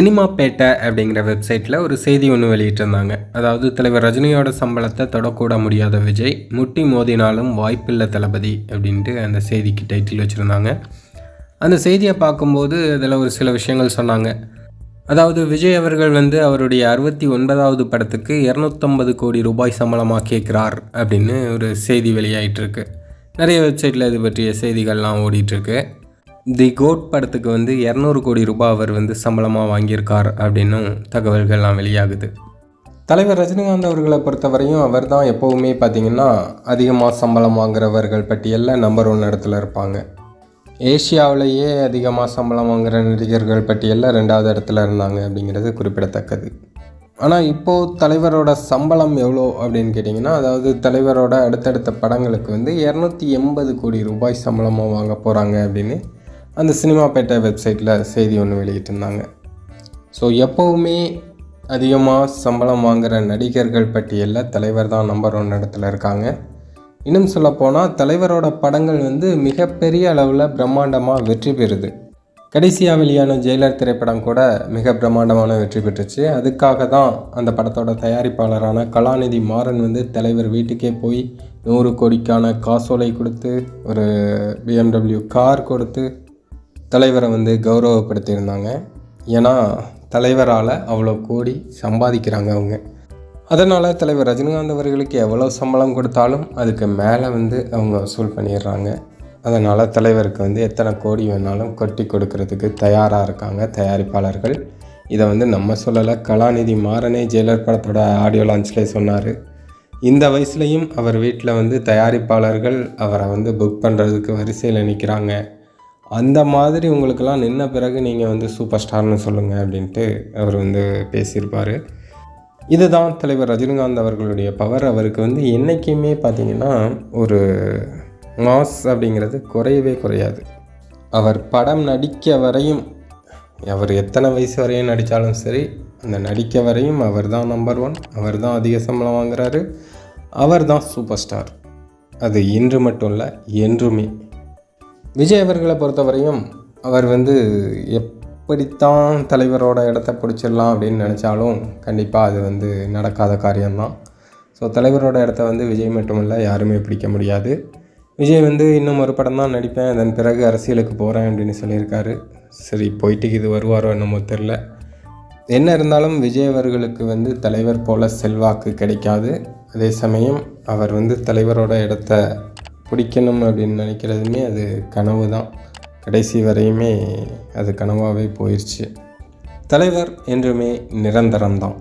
சினிமாப்பேட்டை அப்படிங்கிற வெப்சைட்டில் ஒரு செய்தி ஒன்று வெளியிட்டிருந்தாங்க. அதாவது தலைவர் ரஜினியோட சம்பளத்தை தொடக்கூட முடியாத விஜய் முட்டி மோதினாலும் வாய்ப்பில்லை தளபதி அப்படின்ட்டு அந்த செய்திக்கு டைட்டில் வச்சுருந்தாங்க. அந்த செய்தியை பார்க்கும்போது அதில் ஒரு சில விஷயங்கள் சொன்னாங்க. அதாவது விஜய் அவர்கள் வந்து அவருடைய அறுபத்தி ஒன்பதாவது படத்துக்கு இரநூத்தம்பது கோடி ரூபாய் சம்பளமாக கேட்குறார் அப்படின்னு ஒரு செய்தி வெளியாயிட்டிருக்கு. நிறைய வெப்சைட்டில் இது பற்றிய செய்திகள்லாம் ஓடிட்டுருக்கு. தி கோட் படத்துக்கு வந்து இரநூறு கோடி ரூபாய் அவர் வந்து சம்பளமாக வாங்கியிருக்கார் அப்படின்னும் தகவல்கள்லாம் வெளியாகுது. தலைவர் ரஜினிகாந்த் அவர்களை பொறுத்தவரையும் அவர் தான் எப்போவுமே பார்த்திங்கன்னா அதிகமாக சம்பளம் வாங்குறவர்கள் பட்டியலில் நம்பர் ஒன் இடத்துல இருப்பாங்க. ஏஷியாவிலேயே அதிகமாக சம்பளம் வாங்குகிற நடிகர்கள் பட்டியலில் ரெண்டாவது இடத்துல இருந்தாங்க அப்படிங்கிறது குறிப்பிடத்தக்கது. ஆனால் இப்போது தலைவரோட சம்பளம் எவ்வளோ அப்படின்னு கேட்டிங்கன்னா அதாவது தலைவரோட அடுத்தடுத்த படங்களுக்கு வந்து இரநூத்தி எண்பது கோடி ரூபாய் சம்பளமாக வாங்க போகிறாங்க அப்படின்னு அந்த சினிமாப்பேட்டை வெப்சைட்டில் செய்தி ஒன்று வெளியிட்டிருந்தாங்க. ஸோ எப்போவுமே அதிகமாக சம்பளம் வாங்குகிற நடிகர்கள் பட்டியலில் தலைவர் தான் நம்பர் ஒன் இடத்துல இருக்காங்க. இன்னும் சொல்லப்போனால் தலைவரோட படங்கள் வந்து மிகப்பெரிய அளவில் பிரம்மாண்டமாக வெற்றி பெறுது. கடைசியாக வெளியான ஜெயிலர் திரைப்படம் கூட மிக பிரம்மாண்டமான வெற்றி பெற்றுச்சு. அதுக்காக தான் அந்த படத்தோட தயாரிப்பாளரான கலாநிதி மாறன் வந்து தலைவர் வீட்டுக்கே போய் நூறு கோடிக்கான காசோலை கொடுத்து ஒரு பிஎம்டபிள்யூ கார் கொடுத்து தலைவரை வந்து கௌரவப்படுத்தியிருந்தாங்க. ஏன்னா தலைவரால் அவ்வளோ கோடி சம்பாதிக்கிறாங்க அவங்க. அதனால் தலைவர் ரஜினிகாந்த் அவர்களுக்கு எவ்வளோ சம்பளம் கொடுத்தாலும் அதுக்கு மேலே வந்து அவங்க வசூல் பண்ணிடுறாங்க. அதனால் தலைவருக்கு வந்து எத்தனை கோடி வேணாலும் கொட்டி கொடுக்கறதுக்கு தயாராக இருக்காங்க தயாரிப்பாளர்கள். இதை வந்து நம்ம சொல்லலை கலாநிதி மாறனே ஜெயலர் படத்தோட ஆடியோ லான்ச்லேயே சொன்னார். இந்த வயசுலேயும் அவர் வீட்டில் வந்து தயாரிப்பாளர்கள் அவரை வந்து புக் பண்ணுறதுக்கு வரிசையில் நிற்கிறாங்க அந்த மாதிரி உங்களுக்கெல்லாம் நின்ன பிறகு நீங்கள் வந்து சூப்பர் ஸ்டார்னு சொல்லுங்கள் அப்படின்ட்டு அவர் வந்து பேசியிருப்பார். இதுதான் தலைவர் ரஜினிகாந்த் அவர்களுடைய பவர் அவருக்கு வந்து என்றைக்குமே பார்த்திங்கன்னா ஒரு மாஸ் அப்படிங்கிறது குறையவே குறையாது. அவர் படம் நடிக்க வரையும் அவர் எத்தனை வயசு வரையும் நடித்தாலும் சரி அந்த நடிக்க வரையும் அவர் தான் நம்பர் ஒன் அவர் தான் அதிக சம்பளம் வாங்குறாரு. அவர் தான் சூப்பர் ஸ்டார் அது இன்று மட்டும் இல்லை என்றுமே. விஜய் அவர்களை பொறுத்தவரையும் அவர் வந்து எப்படித்தான் தலைவரோட இடத்த பிடிச்சிடலாம் அப்படின்னு நினச்சாலும் கண்டிப்பாக அது வந்து நடக்காத காரியம்தான். ஸோ தலைவரோட இடத்த வந்து விஜய் மட்டுமில்லை யாருமே பிடிக்க முடியாது. விஜய் வந்து இன்னும் ஒரு படம் தான் நடிப்பேன் அதன் பிறகு அரசியலுக்கு போகிறேன் அப்படின்னு சொல்லியிருக்காரு. சரி போயிட்டு இது வருவாரோ என்னமோ தெரில என்ன இருந்தாலும் விஜய் அவர்களுக்கு வந்து தலைவர் போல செல்வாக்கு கிடைக்காது. அதே சமயம் அவர் வந்து தலைவரோட இடத்த பிடிக்கணும் அப்படின்னு நினைக்கிறதுமே அது கனவு தான். கடைசி வரையுமே அது கனவாகவே போயிடுச்சு தலைவர் என்றுமே நிரந்தரம்தான்